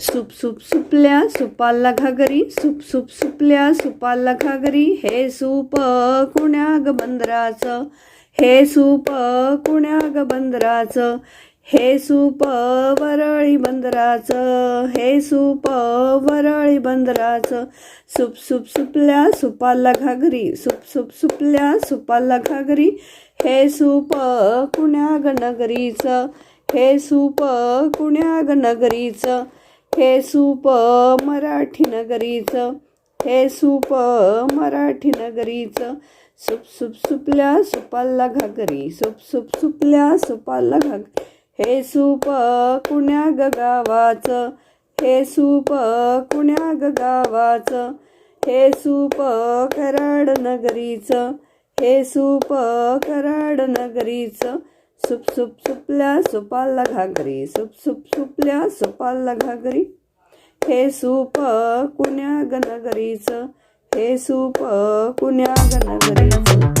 सुप सुप सुपल्या सुपाला घागरी सुप सुप सुपल्या सुपाला घागरी. हे सूप कुण्याग बंदराचं? हे सूप कुण्याग बंदराचं? हे सूप वरळी बंदराचं. हे सूप वरळी बंदराचं. सुप सुप सुपल्या सुपाला घागरी. सुप सुप सुपल्या सुपाला घागरी. हे सूप कुण्याग नगरीचं? हे सूप कुण्याग नगरीचं? हे सूप मराठी नगरीचं हे सूप मराठी नगरीचं. सुप सुप सुपल्या सुपाला घागरी सुप सुप सुपल्या सुपाला घागरी. हे सूप कुण्या ग गावाचं हे सूप कुण्या ग गावाचं. हे सूप कराड नगरीचं हे सूप कराड नगरीचं. सुप सुप सुपल्या सुपाला घागरी. सुप सुप सुपल्या सुपाला घागरी. हे सूप कुण्या ग हे सूप कुण्या ग